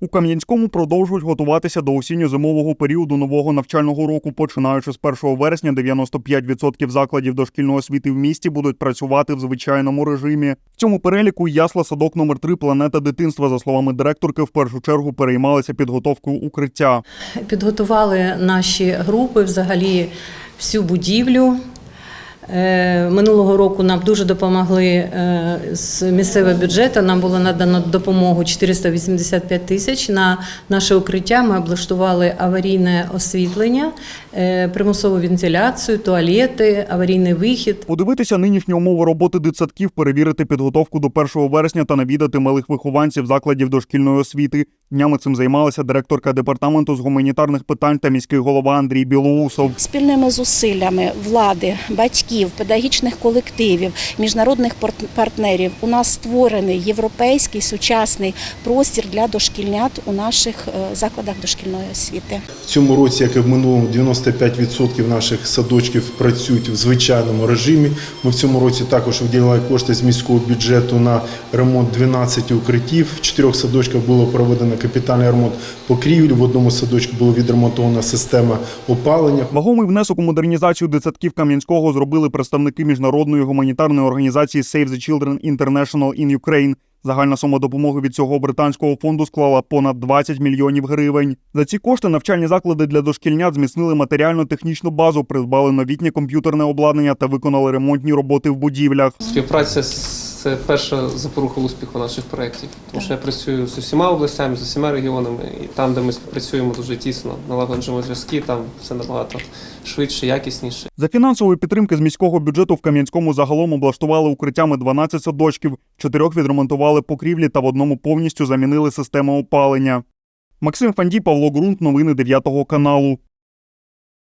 У Кам'янському продовжують готуватися до осінньо-зимового періоду нового навчального року. Починаючи з 1 вересня, 95% закладів дошкільної освіти в місті будуть працювати в звичайному режимі. В цьому переліку ясла садок номер 3 Планета дитинства, за словами директорки, в першу чергу переймалися підготовкою укриття. Підготували наші групи взагалі всю будівлю. Е, Минулого року нам дуже допомогли е, з місцевого бюджету. Нам було надано допомогу 485 тисяч на наше укриття. Ми облаштували аварійне освітлення, е, примусову вентиляцію, туалети, аварійний вихід. Подивитися нинішні умови роботи дитсадків, перевірити підготовку до 1 вересня та навідати малих вихованців закладів дошкільної освіти. Днями цим займалася директорка департаменту з гуманітарних питань та міський голова Андрій Білоусов. Спільними зусиллями влади, батьків, педагогічних колективів, міжнародних пар- партнерів у нас створений європейський сучасний простір для дошкільнят у наших е, закладах дошкільної освіти. В цьому році, як і в минулому, 95% наших садочків працюють в звичайному режимі. Ми в цьому році також виділили кошти з міського бюджету на ремонт 12 укриттів. В чотирьох садочках було проведено капітальний ремонт покрівель. В одному садочку було відремонтована система опалення. Вагомий внесок у модернізацію дитсадків Кам'янського зробили представники міжнародної гуманітарної організації Save the Children International in Ukraine. Загальна сума допомоги від цього британського фонду склала понад 20 мільйонів гривень. За ці кошти навчальні заклади для дошкільнят зміцнили матеріально-технічну базу, придбали новітнє комп'ютерне обладнання та виконали ремонтні роботи в будівлях. Співпраця з- це перша запорука успіху наших проєктів. Тому що я працюю з усіма областями, з усіма регіонами, і там, де ми працюємо дуже тісно, налагоджуємо зв'язки, там все набагато швидше, якісніше. За фінансової підтримки з міського бюджету в Кам'янському загалом облаштували укриттями 12 садочків, чотирьох відремонтували покрівлі та в одному повністю замінили систему опалення. Максим Фандій, Павло Ґрунт, новини 9 каналу.